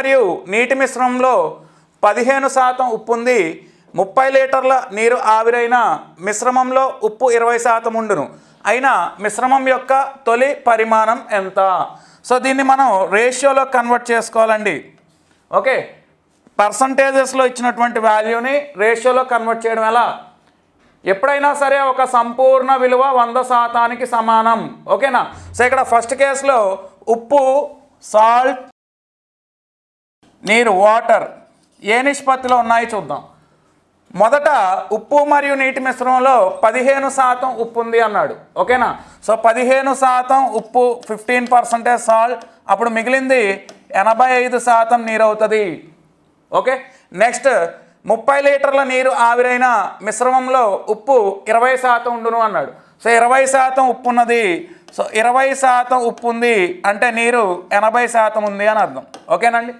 మరియు నీటి మిశ్రమంలో పదిహేను శాతం ఉప్పు ఉంది. ముప్పై లీటర్ల నీరు ఆవిరైన మిశ్రమంలో ఉప్పు ఇరవై శాతం ఉండును. అయినా మిశ్రమం యొక్క తొలి పరిమాణం ఎంత? సో దీన్ని మనం రేషియోలో కన్వర్ట్ చేసుకోవాలండి. ఓకే? పర్సంటేజెస్లో ఇచ్చినటువంటి వాల్యూని రేషియోలో కన్వర్ట్ చేయడం ఎలా? ఎప్పుడైనా సరే ఒక సంపూర్ణ విలువ వంద శాతానికి సమానం. ఓకేనా? సో ఇక్కడ ఫస్ట్ కేసులో ఉప్పు సాల్ట్ నీరు వాటర్ ఏ నిష్పత్తిలో ఉన్నాయి చూద్దాం. మొదట ఉప్పు మరియు నీటి మిశ్రమంలో పదిహేను శాతం ఉప్పు ఉంది అన్నాడు. ఓకేనా? సో పదిహేను శాతం ఉప్పు ఫిఫ్టీన్ పర్సెంటేజ్ సాల్ట్ అప్పుడు మిగిలింది ఎనభై ఐదు శాతం నీరు అవుతుంది. ఓకే? నెక్స్ట్ ముప్పై లీటర్ల నీరు ఆవిరైన మిశ్రమంలో ఉప్పు ఇరవై శాతం ఉండును అన్నాడు. సో ఇరవై శాతం ఉప్పు ఉన్నది. సో ఇరవై శాతం ఉప్పు ఉంది అంటే నీరు ఎనభై శాతం ఉంది అని అర్థం. ఓకేనండి?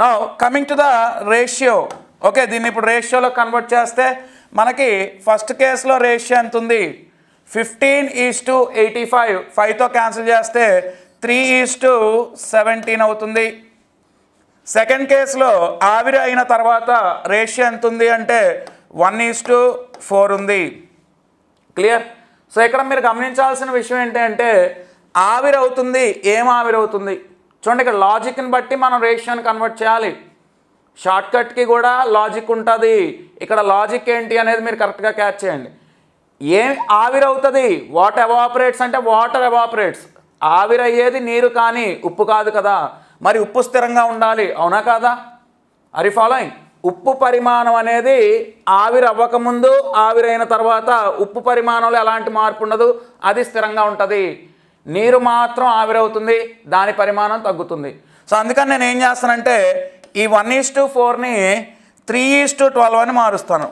నా coming to the ratio okay దీన్ని ఇప్పుడు రేషియోలో కన్వర్ట్ చేస్తే మనకి ఫస్ట్ కేసులో రేషియో ఎంత ఉంది? Fifteen is to eighty five ఫైవ్తో cancel చేస్తే త్రీ ఈజ్ టు సెవెంటీన్ అవుతుంది. సెకండ్ కేసులో ఆవిరి అయిన తర్వాత రేషియో ఎంత ఉంది అంటే వన్ ఈజ్ టు ఫోర్ ఉంది. క్లియర్ సో ఇక్కడ మీరు గమనించాల్సిన విషయం ఏంటంటే ఆవిరి అవుతుంది ఏం ఆవిరి అవుతుంది? చూడండి ఇక్కడ లాజిక్ని బట్టి మనం రేషియోని కన్వర్ట్ చేయాలి. షార్ట్కట్కి కూడా లాజిక్ ఉంటుంది. ఇక్కడ లాజిక్ ఏంటి అనేది మీరు కరెక్ట్గా క్యాచ్ చేయండి. ఏం ఆవిరవుతుంది వాటర్ ఎవాపరేట్స్ అంటే వాటర్ ఎవాపరేట్స్ ఆవిరయ్యేది నీరు కానీ ఉప్పు కాదు కదా. మరి ఉప్పు స్థిరంగా ఉండాలి. అవునా కాదా? అరి ఫాలోయింగ్ ఉప్పు పరిమాణం అనేది ఆవిరి అవ్వకముందు ఆవిరైన తర్వాత ఉప్పు పరిమాణంలో ఎలాంటి మార్పు ఉండదు? అది స్థిరంగా ఉంటుంది. నీరు మాత్రం ఆవిరవుతుంది దాని పరిమాణం తగ్గుతుంది. సో అందుకని నేను ఏం చేస్తానంటే ఈ వన్ ఈస్ టు ఫోర్ని త్రీ ఈస్ టు ట్వెల్వ్ అని మారుస్తాను.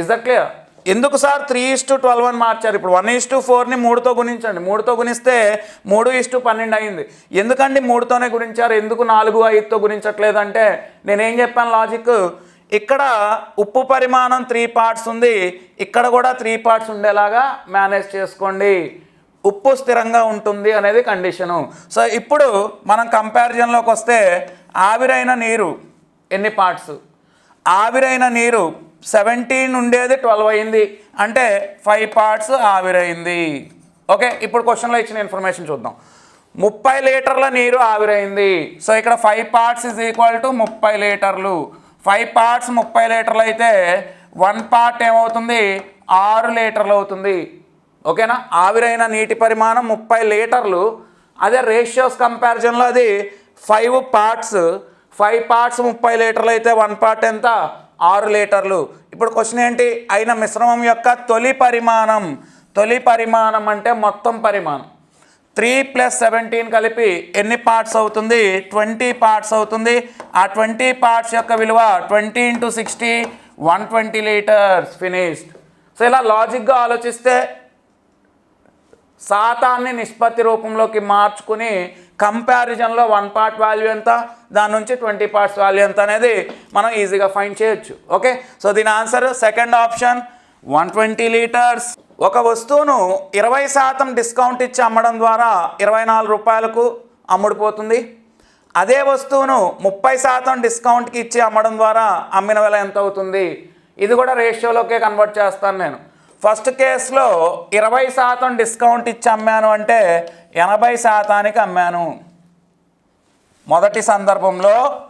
ఇస్ దట్ క్లియర్ ఎందుకు sir three is to twelve అని మార్చారు? ఇప్పుడు వన్ ఈస్ టు ఫోర్ని మూడుతో గుణించండి. మూడుతో గుణిస్తే మూడు ఈస్ టు పన్నెండు అయింది. ఎందుకండి మూడుతోనే గుణించారు? ఎందుకు నాలుగు ఐదుతో గుణించట్లేదంటే నేనేం చెప్పాను లాజిక్? ఇక్కడ ఉప్పు పరిమాణం త్రీ పార్ట్స్ ఉంది. ఇక్కడ కూడా త్రీ పార్ట్స్ ఉండేలాగా మేనేజ్ చేసుకోండి. ఉప్పు స్థిరంగా ఉంటుంది అనేది కండిషను. సో ఇప్పుడు మనం కంపారిజన్లోకి వస్తే ఆవిరైన నీరు ఎన్ని పార్ట్స్? ఆవిరైన నీరు సెవెంటీన్ ఉండేది ట్వెల్వ్ అయింది. అంటే ఫైవ్ పార్ట్స్ ఆవిరైంది. ఓకే ఇప్పుడు క్వశ్చన్లో ఇచ్చిన ఇన్ఫర్మేషన్ చూద్దాం. ముప్పై లీటర్ల నీరు ఆవిరైంది. సో ఇక్కడ five parts is equal to ముప్పై లీటర్లు. ఫైవ్ పార్ట్స్ ముప్పై లీటర్లు అయితే వన్ పార్ట్ ఏమవుతుంది? ఆరు లీటర్లు అవుతుంది. ఓకేనా? ఆవిరైన నీటి పరిమాణం ముప్పై లీటర్లు. అదే రేషియోస్ కంపారిజన్లో అది ఫైవ్ పార్ట్స్ ఫైవ్ పార్ట్స్ ముప్పై లీటర్లు అయితే వన్ పార్ట్ ఎంత? ఆరు లీటర్లు. ఇప్పుడు క్వశ్చన్ ఏంటి? అయిన మిశ్రమం యొక్క తొలి పరిమాణం. తొలి పరిమాణం అంటే మొత్తం పరిమాణం. త్రీ ప్లస్ సెవెంటీన్ కలిపి ఎన్ని పార్ట్స్ అవుతుంది? ట్వంటీ పార్ట్స్ అవుతుంది. ఆ ట్వంటీ పార్ట్స్ యొక్క విలువ twenty into sixty one twenty litres finished so ఇలా లాజిక్గా ఆలోచిస్తే శాతాన్ని నిష్పత్తి రూపంలోకి మార్చుకుని కంపారిజన్లో వన్ పార్ట్ వాల్యూ ఎంత? దాని నుంచి ట్వంటీ పార్ట్స్ వాల్యూ ఎంత అనేది మనం ఈజీగా ఫైండ్ చేయొచ్చు. ఓకే? సో దీని answer second option one twenty litres. ఒక వస్తువును ఇరవై శాతం డిస్కౌంట్ ఇచ్చి అమ్మడం ద్వారా ఇరవై నాలుగు రూపాయలకు అమ్ముడుపోతుంది. అదే వస్తువును ముప్పై శాతం డిస్కౌంట్కి ఇచ్చి అమ్మడం ద్వారా అమ్మిన వెల ఎంత అవుతుంది? ఇది కూడా రేషియోలోకే కన్వర్ట్ చేస్తాను నేను. ఫస్ట్ కేసులో ఇరవై శాతం డిస్కౌంట్ ఇచ్చి అమ్మాను అంటే ఎనభై శాతానికి అమ్మాను. మొదటి సందర్భంలో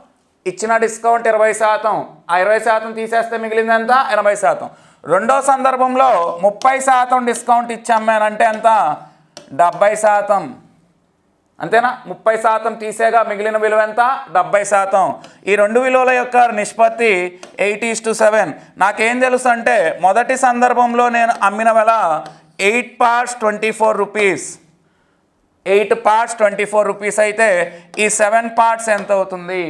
ఇచ్చిన డిస్కౌంట్ ఇరవై శాతం. ఆ ఇరవై శాతం తీసేస్తే మిగిలింది ఎంత? ఎనభై శాతం. రెండో సందర్భంలో ముప్పై శాతం డిస్కౌంట్ ఇచ్చి అమ్మానంటే ఎంత? డెబ్బై శాతం. అంతేనా? ముప్పై శాతం తీసేగా మిగిలిన విలువ ఎంత? డెబ్బై శాతం. ఈ రెండు విలువల యొక్క నిష్పత్తి ఎయిట్ ఈస్ టు సెవెన్. నాకేం తెలుసు అంటే మొదటి సందర్భంలో నేను అమ్మిన వెల eight parts twenty four rupees. Eight parts twenty four rupees అయితే ఈ సెవెన్ పార్ట్స్ ఎంత అవుతుంది?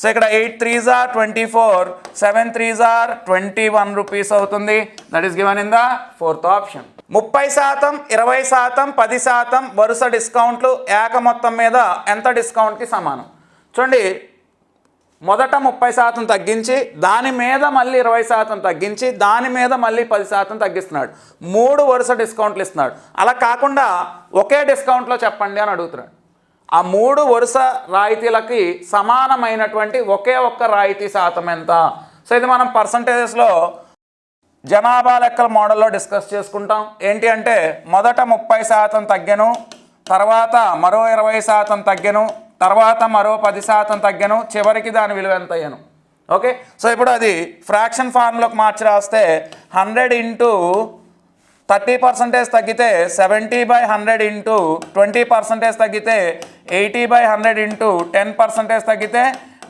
సో ఇక్కడ eight threes are twenty four seven threes are twenty one rupees అవుతుంది. That is given in the fourth option ముప్పై శాతం ఇరవై శాతం పది శాతం వరుస డిస్కౌంట్లు ఏక మొత్తం మీద ఎంత డిస్కౌంట్కి సమానం? చూడండి మొదట ముప్పై శాతం తగ్గించి దాని మీద మళ్ళీ ఇరవై శాతం తగ్గించి దాని మీద మళ్ళీ పది శాతం తగ్గిస్తున్నాడు. మూడు వరుస డిస్కౌంట్లు ఇస్తున్నాడు. అలా కాకుండా ఒకే డిస్కౌంట్లో చెప్పండి అని అడుగుతున్నాడు. ఆ మూడు వరుస రాయితీలకి సమానమైనటువంటి ఒకే ఒక్క రాయితీ శాతం ఎంత? సో ఇది మనం పర్సంటేజెస్లో జనాభా లెక్కల మోడల్లో డిస్కస్ చేసుకుంటాం. ఏంటి అంటే మొదట ముప్పై శాతం తగ్గను తర్వాత మరో ఇరవై శాతం తగ్గను తర్వాత మరో పది శాతం తగ్గను చివరికి దాని విలువ ఎంత అయ్యాను? ఓకే? సో ఇప్పుడు అది ఫ్రాక్షన్ ఫార్మ్లోకి మార్చి రాస్తే హండ్రెడ్ ఇంటూ థర్టీ పర్సెంటేజ్ తగ్గితే seventy by hundred into twenty percentage తగ్గితే eighty by hundred into ten percentage తగ్గితే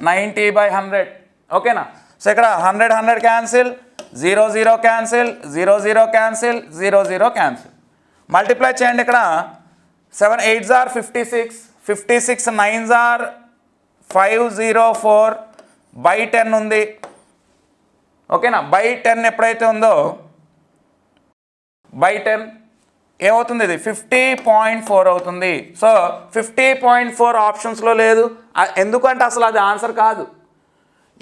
నైంటీ బై హండ్రెడ్. ఓకేనా? సో ఇక్కడ hundred hundred cancel zero zero cancel zero zero cancel zero zero cancel. Multiply చేయండి ఇక్కడ. Seven eight jar fifty six fifty six nine jar five zero four by ten ఉంది. ఓకేనా? By ten ఎప్పుడైతే ఉందో by ten ఏమవుతుంది ఇది? Fifty point four అవుతుంది. So fifty point four ఆప్షన్స్లో లేదు. ఎందుకంటే అసలు అది ఆన్సర్ కాదు.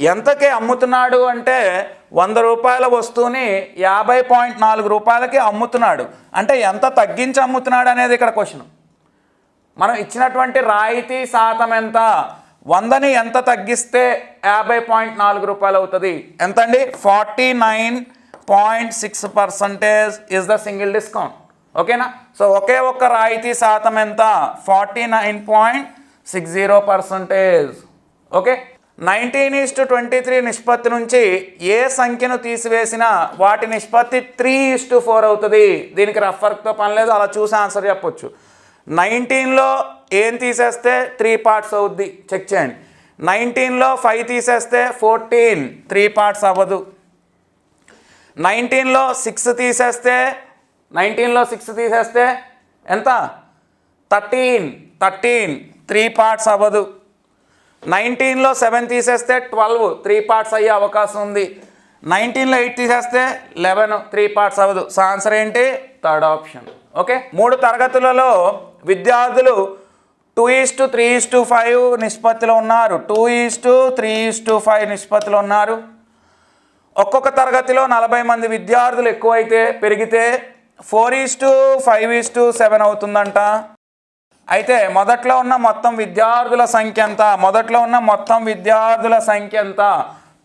ఎంతకి అమ్ముతున్నాడు అంటే వంద రూపాయల వస్తువుని యాభై పాయింట్ నాలుగు రూపాయలకి అమ్ముతున్నాడు. అంటే ఎంత తగ్గించి అమ్ముతున్నాడు అనేది ఇక్కడ క్వశ్చన్ మనం ఇచ్చినటువంటి రాయితీ శాతం ఎంత? వందని ఎంత తగ్గిస్తే యాభై పాయింట్ నాలుగు రూపాయలు అవుతుంది. ఎంతండి? Forty nine point six percentage is the single discount ఓకేనా సో ఒకే ఒక్క రాయితీ శాతం ఎంత? Forty nine point six zero percentage okay nineteen is to twenty three నిష్పత్తి నుంచి ఏ సంఖ్యను తీసివేసినా వాటి నిష్పత్తి త్రీ ఈస్ టు ఫోర్ అవుతుంది. దీనికి రఫ్ వర్క్తో పని లేదు. అలా చూసి ఆన్సర్ చెప్పొచ్చు. నైన్టీన్లో ఏం తీసేస్తే త్రీ పార్ట్స్ అవుద్ది? చెక్ చేయండి. నైన్టీన్లో ఫైవ్ తీసేస్తే ఫోర్టీన్ త్రీ పార్ట్స్ అవ్వదు. నైన్టీన్లో సిక్స్ తీసేస్తే నైన్టీన్లో సిక్స్ తీసేస్తే ఎంత? థర్టీన్ థర్టీన్ త్రీ పార్ట్స్ అవ్వదు. నైన్టీన్లో సెవెన్ తీసేస్తే ట్వెల్వ్ త్రీ పార్ట్స్ అయ్యే అవకాశం ఉంది. నైన్టీన్లో ఎయిట్ తీసేస్తే లెవెన్ త్రీ పార్ట్స్ అవ్వదు. సో ఆన్సర్ ఏంటి? థర్డ్ ఆప్షన్ ఓకే మూడు తరగతులలో విద్యార్థులు two is to three is to five నిష్పత్తిలో ఉన్నారు. Two is to three is to five నిష్పత్తిలో ఉన్నారు. ఒక్కొక్క తరగతిలో నలభై మంది విద్యార్థులు ఎక్కువైతే పెరిగితే four is to five is to seven అవుతుందంట. అయితే మొదట్లో ఉన్న మొత్తం విద్యార్థుల సంఖ్య ఎంత? మొదట్లో ఉన్న మొత్తం విద్యార్థుల సంఖ్య ఎంత?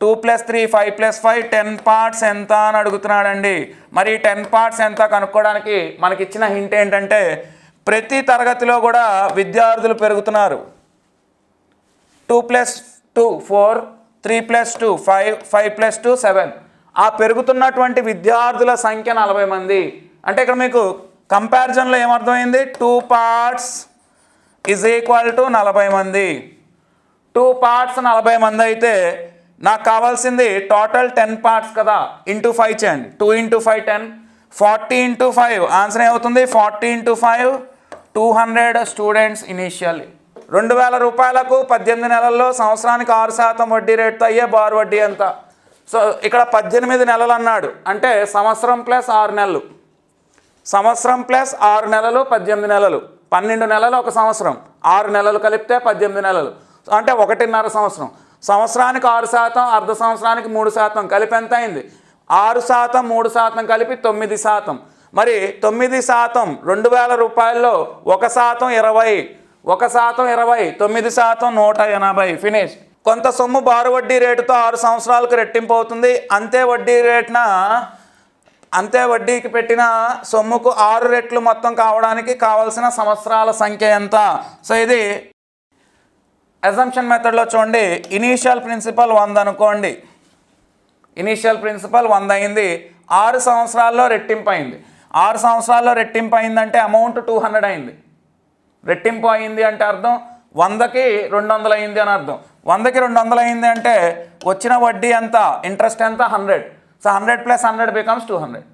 Two plus three five plus five ten parts ఎంత అని అడుగుతున్నాడండి. మరి టెన్ పార్ట్స్ ఎంత కనుక్కోవడానికి మనకి ఇచ్చిన హింట్ ఏంటంటే ప్రతి తరగతిలో కూడా విద్యార్థులు పెరుగుతున్నారు. Two plus two four three plus two five five plus two seven. ఆ పెరుగుతున్నటువంటి విద్యార్థుల సంఖ్య నలభై మంది. అంటే ఇక్కడ మీకు కంపారిజన్లో ఏమర్థమైంది? Two parts is equal to నలభై మంది. టూ పార్ట్స్ నలభై మంది అయితే నాకు కావాల్సింది టోటల్ టెన్ పార్ట్స్ కదా. ఇంటూ ఫైవ్ చేయండి. Two into five ten forty into five answer ఏమవుతుంది? Forty into five two hundred students initially రెండు వేల రూపాయలకు పద్దెనిమిది నెలల్లో సంవత్సరానికి ఆరు శాతం వడ్డీ రేటుతో అయ్యే బార్ వడ్డీ ఎంత? సో ఇక్కడ పద్దెనిమిది నెలలు అన్నాడు. అంటే సంవత్సరం ప్లస్ ఆరు నెలలు. సంవత్సరం ప్లస్ ఆరు నెలలు పద్దెనిమిది నెలలు. పన్నెండు నెలలు ఒక సంవత్సరం. ఆరు నెలలు కలిపితే పద్దెనిమిది నెలలు. అంటే ఒకటిన్నర సంవత్సరం. సంవత్సరానికి ఆరు శాతం అర్ధ సంవత్సరానికి మూడు శాతం. కలిపి ఎంత అయింది? ఆరు శాతం మూడు శాతం కలిపి తొమ్మిది శాతం. మరి తొమ్మిది శాతం రెండు వేల రూపాయల్లో ఒక శాతం ఇరవై. ఒక శాతం ఇరవై తొమ్మిది శాతం నూట ఎనభై. ఫినిష్. కొంత సొమ్ము బారు వడ్డీ రేటుతో ఆరు సంవత్సరాలకు రెట్టింపు అవుతుంది. అంతే వడ్డీ రేటున అంతే వడ్డీకి పెట్టిన సొమ్ముకు ఆరు రెట్లు మొత్తం కావడానికి కావలసిన సంవత్సరాల సంఖ్య ఎంత? సో ఇది అజంప్షన్ మెథడ్లో చూడండి. ఇనీషియల్ ప్రిన్సిపల్ వంద అనుకోండి. ఇనీషియల్ ప్రిన్సిపల్ వంద అయింది. ఆరు సంవత్సరాల్లో రెట్టింపు అయింది. ఆరు సంవత్సరాల్లో రెట్టింపు అయిందంటే అమౌంట్ టూ హండ్రెడ్ అయింది. రెట్టింపు అయింది అంటే అర్థం వందకి రెండు వందలు అయింది అని అర్థం. వందకి రెండు వందలు అయింది అంటే వచ్చిన వడ్డీ ఎంత? ఇంట్రెస్ట్ ఎంత? Hundred. So hundred plus hundred becomes two hundred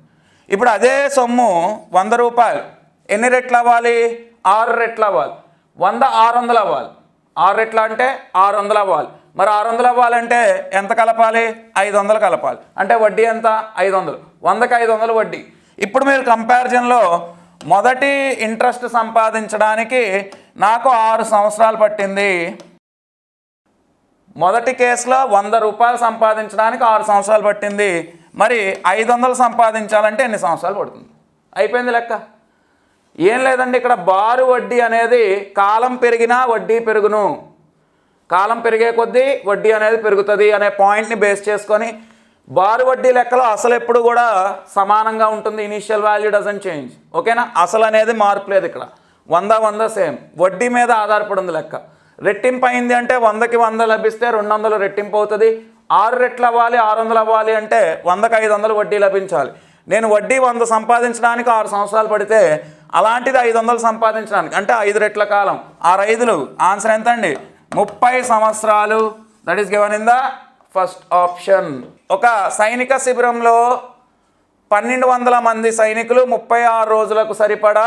ఇప్పుడు అదే సొమ్ము వంద రూపాయలు. ఎన్ని రెట్లు అవ్వాలి? ఆరు రెట్లు అవ్వాలి. వంద ఆరు వందలు అవ్వాలి. ఆరు రెట్లు అంటే ఆరు వందలు అవ్వాలి. మరి ఆరు వందలు అవ్వాలంటే ఎంత కలపాలి? ఐదు వందలు కలపాలి. అంటే వడ్డీ ఎంత? ఐదు వందలు వందకి ఐదు వందలు వడ్డీ. ఇప్పుడు మీరు కంపారిజన్లో మొదటి ఇంట్రెస్ట్ సంపాదించడానికి నాకు ఆరు సంవత్సరాలు పట్టింది. మొదటి కేసులో వంద రూపాయలు సంపాదించడానికి ఆరు సంవత్సరాలు పట్టింది. మరి ఐదు వందలు సంపాదించాలంటే ఎన్ని సంవత్సరాలు పడుతుంది? అయిపోయింది లెక్క. ఏం లేదండి ఇక్కడ బారు వడ్డీ అనేది కాలం పెరిగినా వడ్డీ పెరుగును. కాలం పెరిగే కొద్దీ వడ్డీ అనేది పెరుగుతుంది అనే పాయింట్ని బేస్ చేసుకొని బారు వడ్డీ లెక్కలో అసలు ఎప్పుడు కూడా సమానంగా ఉంటుంది. ఇనీషియల్ వాల్యూ డజన్ చేంజ్ ఓకేనా అసలు అనేది మార్పు లేదు ఇక్కడ. వంద వంద సేమ్ వడ్డీ మీద ఆధారపడింది లెక్క. రెట్టింపు అయింది అంటే వందకి వంద లభిస్తే రెండు వందలు రెట్టింపు అవుతుంది. ఆరు రెట్లు అవ్వాలి ఆరు వందలు అవ్వాలి అంటే వందకి ఐదు వందలు వడ్డీ లభించాలి. నేను వడ్డీ వంద సంపాదించడానికి ఆరు సంవత్సరాలు పడితే అలాంటిది ఐదు వందలు సంపాదించడానికి అంటే ఐదు రెట్ల కాలం. ఆరు ఐదులు ఆన్సర్ ఎంత అండి ముప్పై సంవత్సరాలు. That is given in the first option ఒక సైనిక శిబిరంలో పన్నెండు వందల మంది సైనికులు ముప్పై ఆరు రోజులకు సరిపడా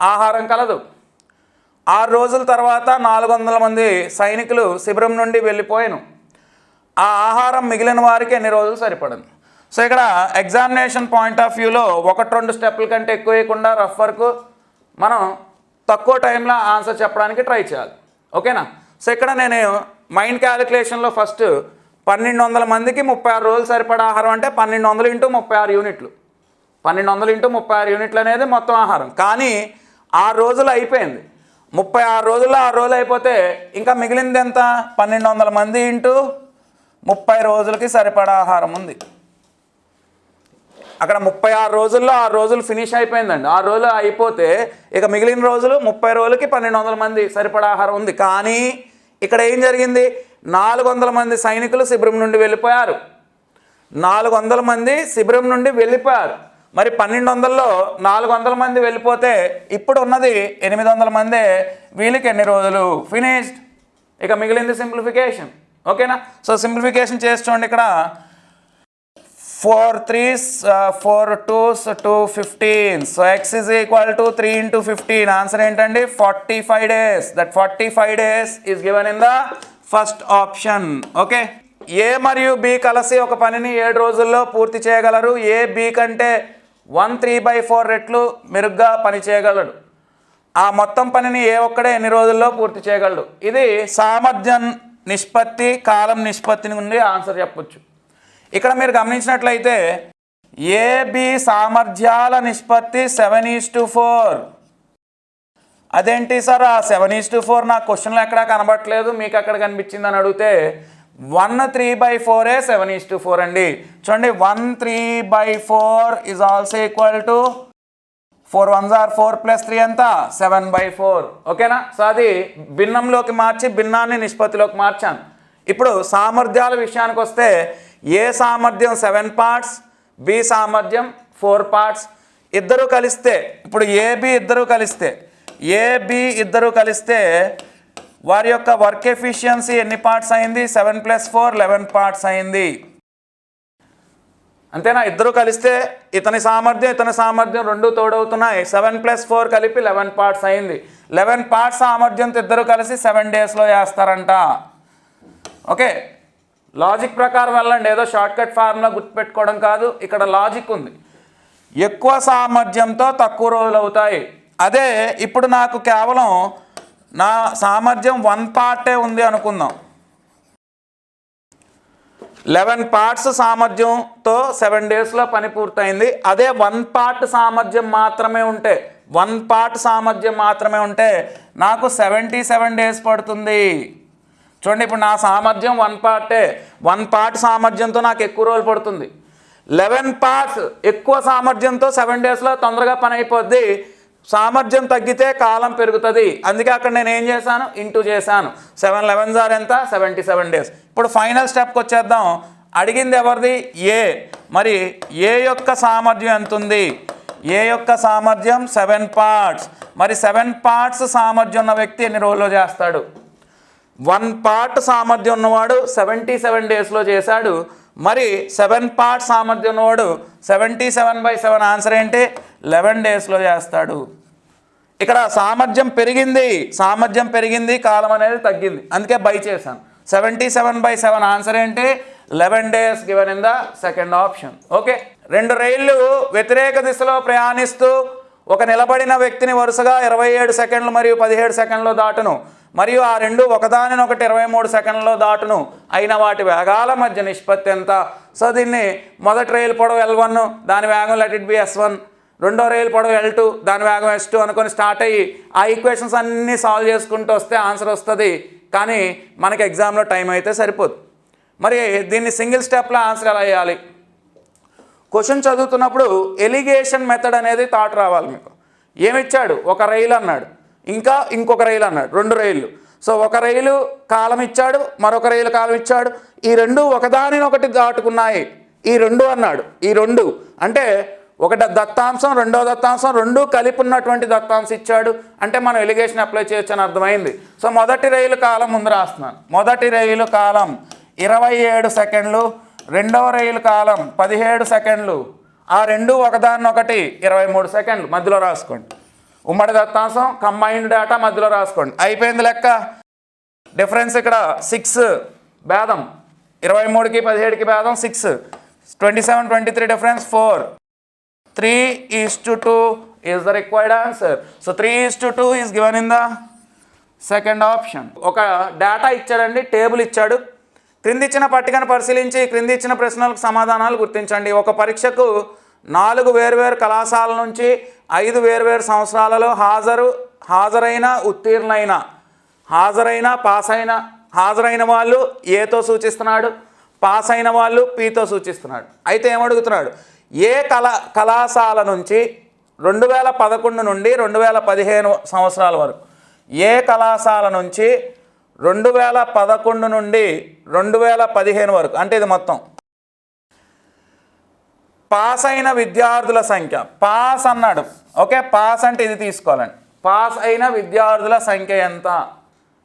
ఆహారం కలదు. ఆరు రోజుల తర్వాత నాలుగు వందల మంది సైనికులు శిబిరం నుండి వెళ్ళిపోయాను. ఆ ఆహారం మిగిలిన వారికి ఎన్ని రోజులు సరిపడింది సో ఇక్కడ ఎగ్జామినేషన్ పాయింట్ ఆఫ్ వ్యూలో ఒకటి రెండు స్టెప్పుల కంటే ఎక్కువ వేయకుండా రఫ్ వర్క్ మనం తక్కువ టైంలో ఆన్సర్ చెప్పడానికి ట్రై చేయాలి. ఓకేనా? సో ఇక్కడ నేను మైండ్ క్యాలిక్యులేషన్లో ఫస్ట్ పన్నెండు వందల మందికి ముప్పై ఆరు రోజులు సరిపడా ఆహారం అంటే పన్నెండు వందలు ఇంటూ ముప్పై ఆరు యూనిట్లు. పన్నెండు వందలు ఇంటూ ముప్పై ఆరు యూనిట్లు అనేది మొత్తం ఆహారం. కానీ ఆరు రోజులు అయిపోయింది. ముప్పై ఆరు రోజుల్లో ఆరు రోజులు అయిపోతే ఇంకా మిగిలింది ఎంత? పన్నెండు వందల మంది ఇంటూ ముప్పై రోజులకి సరిపడా ఆహారం ఉంది. అక్కడ ముప్పై ఆరు రోజుల్లో ఆరు రోజులు ఫినిష్ అయిపోయిందండి. ఆరు రోజులు అయిపోతే ఇక మిగిలిన రోజులు ముప్పై రోజులకి పన్నెండు వందల మంది సరిపడా ఆహారం ఉంది. కానీ ఇక్కడ ఏం జరిగింది? నాలుగు వందల మంది సైనికులు శిబిరం నుండి వెళ్ళిపోయారు. నాలుగు వందల మంది శిబిరం నుండి వెళ్ళిపోయారు. మరి పన్నెండు వందల్లో నాలుగు వందల మంది వెళ్ళిపోతే ఇప్పుడు ఉన్నది ఎనిమిది వందల మందే వీళ్ళకి ఎన్ని రోజులు? ఫినిష్డ్ ఇక మిగిలింది సింప్లిఫికేషన్. ఓకేనా? సో సింప్లిఫికేషన్ చేసి చూడండి ఇక్కడ. Four threes four twos two fifteen. So X is equal to three into fifteen answer ఏంటండి? Forty five days that forty five days is given in the first option okay? A మరియు B కలిసి ఒక పనిని ఏడు రోజుల్లో పూర్తి చేయగలరు? A B కంటే వన్ త్రీ బై ఫోర్ రెట్లు మెరుగ్గా పని చేయగలడు? ఆ మొత్తం పనిని ఏ ఒక్కడే ఎన్ని రోజుల్లో పూర్తి చేయగలడు? ఇది సామర్థ్యం నిష్పత్తి కాలం నిష్పత్తి నుండి ఆన్సర్ చెప్పొచ్చు. ఇక్కడ మీరు గమనించినట్లయితే ఏబి సామర్థ్యాల నిష్పత్తి సెవెన్ ఈస్ టు ఫోర్. అదేంటి సార్ ఆ సెవెన్ ఈస్ టు ఫోర్ నా క్వశ్చన్లో ఎక్కడా కనబడట్లేదు? మీకు అక్కడ కనిపించింది అని అడిగితే వన్ త్రీ బై ఫోరే సెవెన్ ఈస్ టు ఫోర్ అండి. చూడండి one three by four is also equal to four one jar four plus three ఎంత? సెవెన్ బై ఫోర్ ఓకేనా సో అది భిన్నంలోకి మార్చి భిన్నాన్ని నిష్పత్తిలోకి మార్చాను. ఇప్పుడు సామర్థ్యాల విషయానికి వస్తే ఏ సామర్థ్యం సెవెన్ పార్ట్స్ బి సామర్థ్యం ఫోర్ పార్ట్స్ ఇద్దరు కలిస్తే ఇప్పుడు ఏబి ఇద్దరు కలిస్తే ఏబి ఇద్దరు కలిస్తే వారి యొక్క వర్క్ ఎఫిషియన్సీ ఎన్ని పార్ట్స్ అయింది? Seven plus four eleven parts అయింది. అంతేనా? ఇద్దరు కలిస్తే ఇతని సామర్థ్యం ఇతని సామర్థ్యం రెండు తోడవుతున్నాయి. సెవెన్ ప్లస్ ఫోర్ కలిపి లెవెన్ పార్ట్స్ అయింది. లెవెన్ పార్ట్స్ సామర్థ్యంతో ఇద్దరు కలిసి సెవెన్ డేస్లో వేస్తారంట ఓకే? లాజిక్ ప్రకారం వెళ్ళండి. ఏదో షార్ట్కట్ ఫార్ములా గుర్తుపెట్టుకోవడం కాదు. ఇక్కడ లాజిక్ ఉంది. ఎక్కువ సామర్థ్యంతో తక్కువ రోజులు అవుతాయి. అదే ఇప్పుడు నాకు కేవలం నా సామర్థ్యం వన్ పార్టే ఉంది అనుకుందాం. లెవెన్ పార్ట్స్ సామర్థ్యంతో సెవెన్ డేస్లో పని పూర్తయింది. అదే వన్ పార్ట్ సామర్థ్యం మాత్రమే ఉంటే వన్ పార్ట్ సామర్థ్యం మాత్రమే ఉంటే నాకు సెవెంటీ సెవెన్ డేస్ పడుతుంది. చూడండి ఇప్పుడు నా సామర్థ్యం వన్ పార్టే వన్ పార్ట్ సామర్థ్యంతో నాకు ఎక్కువ రోజులు పడుతుంది. లెవెన్ పార్ట్స్ ఎక్కువ సామర్థ్యంతో సెవెన్ డేస్లో తొందరగా పని అయిపోద్ది. సామర్థ్యం తగ్గితే కాలం పెరుగుతుంది. అందుకే అక్కడ నేను ఏం చేశాను? ఇంటూ చేశాను. సెవెన్ లెవెన్ జార్ ఎంత? Seventy seven days. ఇప్పుడు ఫైనల్ స్టెప్కి వచ్చేద్దాం. అడిగింది ఎవరిది? ఏ. మరి ఏ యొక్క సామర్థ్యం ఎంత ఉంది? ఏ యొక్క సామర్థ్యం? Seven parts. మరి సెవెన్ పార్ట్స్ సామర్థ్యం ఉన్న వ్యక్తి ఎన్ని రోజుల్లో చేస్తాడు? వన్ పార్ట్ సామర్థ్యం ఉన్నవాడు సెవెంటీ సెవెన్ డేస్లో చేశాడు. మరి సెవెన్ పార్ట్ సామర్థ్యం వాడు seventy seven by seven answer ఏంటి లెవెన్ డేస్లో చేస్తాడు. ఇక్కడ సామర్థ్యం పెరిగింది. సామర్థ్యం పెరిగింది కాలం అనేది తగ్గింది. అందుకే బై చేశాను. Seventy seven by seven answer ఏంటి? Eleven days given in the second option okay రెండు రైళ్ళు వ్యతిరేక దిశలో ప్రయాణిస్తూ ఒక నిలబడిన వ్యక్తిని వరుసగా ఇరవై ఏడు సెకండ్లు మరియు పదిహేడు సెకండ్లు దాటును. మరియు ఆ రెండు ఒకదానినొకటి ఇరవై మూడు సెకండ్లో దాటును. అయిన వాటి వేగాల మధ్య నిష్పత్తి ఎంత? సో దీన్ని మొదటి రైలు పొడవు ఎల్ వన్ దాని వేగం let it be S one రెండో రైలు పొడవు ఎల్ టూ దాని వేగం ఎస్ టూ అనుకొని స్టార్ట్ అయ్యి ఆ ఈక్వేషన్స్ అన్నీ సాల్వ్ చేసుకుంటూ వస్తే ఆన్సర్ వస్తుంది. కానీ మనకి ఎగ్జామ్లో టైం అయితే సరిపోదు. మరి దీన్ని సింగిల్ స్టెప్లో ఆన్సర్ ఎలా చేయాలి? క్వశ్చన్ చదువుతున్నప్పుడు ఎలిగేషన్ మెథడ్ అనేది థాట్ రావాలి మీకు. ఏమిచ్చాడు? ఒక రైలు అన్నాడు. ఇంకా ఇంకొక రైలు అన్నాడు రెండు రైళ్ళు. సో ఒక రైలు కాలం ఇచ్చాడు మరొక రైలు కాలం ఇచ్చాడు. ఈ రెండు ఒకదానినొకటి దాటుకున్నాయి. ఈ రెండు అన్నాడు ఈ రెండు. అంటే ఒక దత్తాంశం రెండో దత్తాంశం రెండు కలిపి ఉన్నటువంటి దత్తాంశం ఇచ్చాడు. అంటే మనం ఎలిగేషన్ అప్లై చేయొచ్చు అని అర్థమైంది. సో మొదటి రైలు కాలం ముందు రాస్తున్నాను. మొదటి రైలు కాలం ఇరవై ఏడు సెకండ్లు రెండవ రైలు కాలం పదిహేడు సెకండ్లు. ఆ రెండు ఒకదాన్నొకటి ఇరవై మూడు సెకండ్లు. మధ్యలో రాసుకోండి. ఉమ్మడి దత్తాంశం కంబైన్డ్ డేటా మధ్యలో రాసుకోండి. అయిపోయింది లెక్క. డిఫరెన్స్ ఇక్కడ సిక్స్ భేదం. ఇరవై మూడుకి పదిహేడుకి భేదం six twenty seven twenty three difference four three is to two is the required answer so three is to two is given in the second option ఒక డేటా ఇచ్చాడండి టేబుల్ ఇచ్చాడు. క్రింది ఇచ్చిన పట్టికను పరిశీలించి క్రింది ఇచ్చిన ప్రశ్నలకు సమాధానాలు గుర్తించండి. ఒక పరీక్షకు నాలుగు వేర్వేరు కళాశాల నుంచి ఐదు వేర్వేరు సంవత్సరాలలో హాజరు హాజరైన ఉత్తీర్ణైన హాజరైన పాస్ అయిన హాజరైన వాళ్ళు ఏతో సూచిస్తున్నాడు? పాస్ అయిన వాళ్ళు పీతో సూచిస్తున్నాడు. అయితే ఏమడుగుతున్నాడు? ఏ కళా కళాశాల నుంచి రెండు వేల పదకొండు నుండి రెండు వేల పదిహేను సంవత్సరాల వరకు ఏ కళాశాల నుంచి రెండు వేల పదకొండు నుండి రెండు వేల పదిహేను వరకు అంటే ఇది మొత్తం పాస్ అయిన విద్యార్థుల సంఖ్య. పాస్ అన్నాడు. ఓకే పాస్ అంటే ఇది తీసుకోవాలండి. పాస్ అయిన విద్యార్థుల సంఖ్య ఎంత?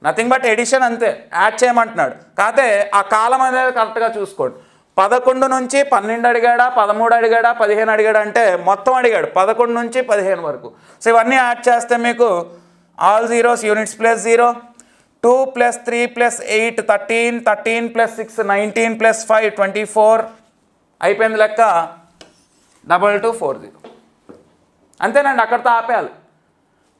నథింగ్ బట్ ఎడిషన్ అంతే. యాడ్ చేయమంటున్నాడు. కాకపోతే ఆ కాలం అనేది కరెక్ట్గా చూసుకోండి. పదకొండు నుంచి పన్నెండు అడిగాడా పదమూడు అడిగాడా పదిహేను అడిగాడా అంటే మొత్తం అడిగాడు. పదకొండు నుంచి పదిహేను వరకు. సో ఇవన్నీ యాడ్ చేస్తే మీకు all zeros units plus zero two plus three plus eight thirteen thirteen plus six nineteen plus five twenty four అయిపోయింది లెక్క. Double two four zero. అంతేనండి అక్కడితో ఆపేయాలి.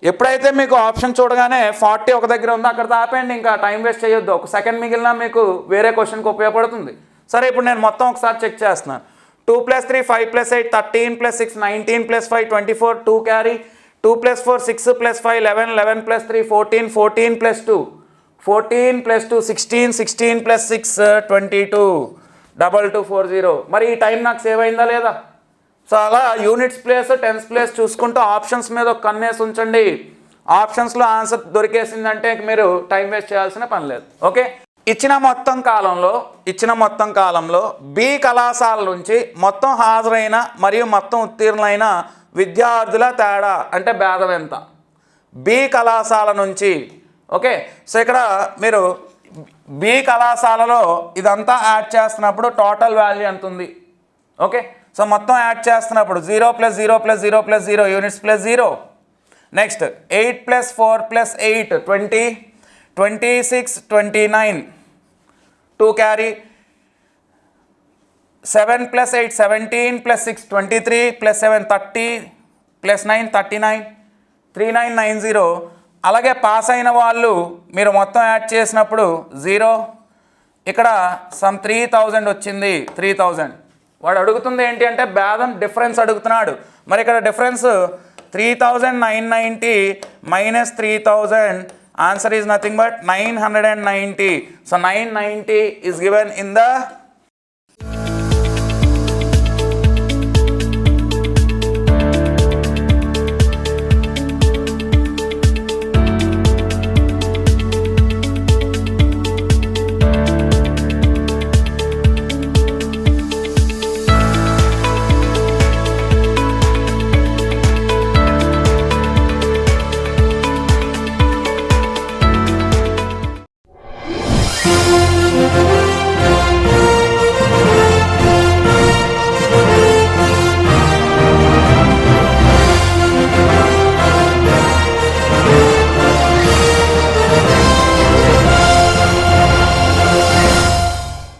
ఎప్పుడైతే మీకు ఆప్షన్ చూడగానే ఫార్టీ ఒక దగ్గర ఉందో అక్కడితో ఆపేయండి ఇంకా టైం వేస్ట్ చేయొద్దు. ఒక సెకండ్ మిగిలినా మీకు వేరే క్వశ్చన్కి ఉపయోగపడుతుంది. సరే ఇప్పుడు నేను మొత్తం ఒకసారి చెక్ చేస్తున్నాను. Two plus three five plus eight thirteen plus six nineteen plus five twenty four two carry. Two plus four six plus five eleven eleven plus three fourteen fourteen plus two. Fourteen plus two sixteen sixteen plus six twenty two. Double two four zero. మరి ఈ time నాకు save అయిందా లేదా? So అలా units place tens place చూసుకుంటూ options మీద ఒక కన్నేసి ఉంచండి. ఆప్షన్స్లో ఆన్సర్ దొరికేసిందంటే మీరు టైం వేస్ట్ చేయాల్సిన పని లేదు. ఓకే? ఇచ్చిన మొత్తం కాలంలో ఇచ్చిన మొత్తం కాలంలో బి కళాశాల నుంచి మొత్తం హాజరైన మరియు మొత్తం ఉత్తీర్ణులైన విద్యార్థుల తేడా అంటే భేదం ఎంత? బి కళాశాల నుంచి. ఓకే? సో ఇక్కడ మీరు బి కళాశాలలో ఇదంతా యాడ్ చేస్తున్నప్పుడు టోటల్ వాల్యూ ఎంత ఉంది? ఓకే? సో మొత్తం యాడ్ చేస్తున్నప్పుడు zero plus zero plus zero plus zero units plus zero. Next eight plus four plus eight twenty twenty six twenty nine two carry. Seven plus eight seventeen plus six twenty three plus seven thirty plus nine thirty nine three nine nine zero. అలాగే pass అయిన వాళ్ళు మీరు మొత్తం add చేసినప్పుడు zero. ఇక్కడ sum three thousand వచ్చింది three thousand. వాడు అడుగుతుంది ఏంటి అంటే భేదం డిఫరెన్స్ అడుగుతున్నాడు. మరి ఇక్కడ difference three thousand nine ninety minus three thousand answer is nothing but nine hundred and ninety so nine ninety is given in the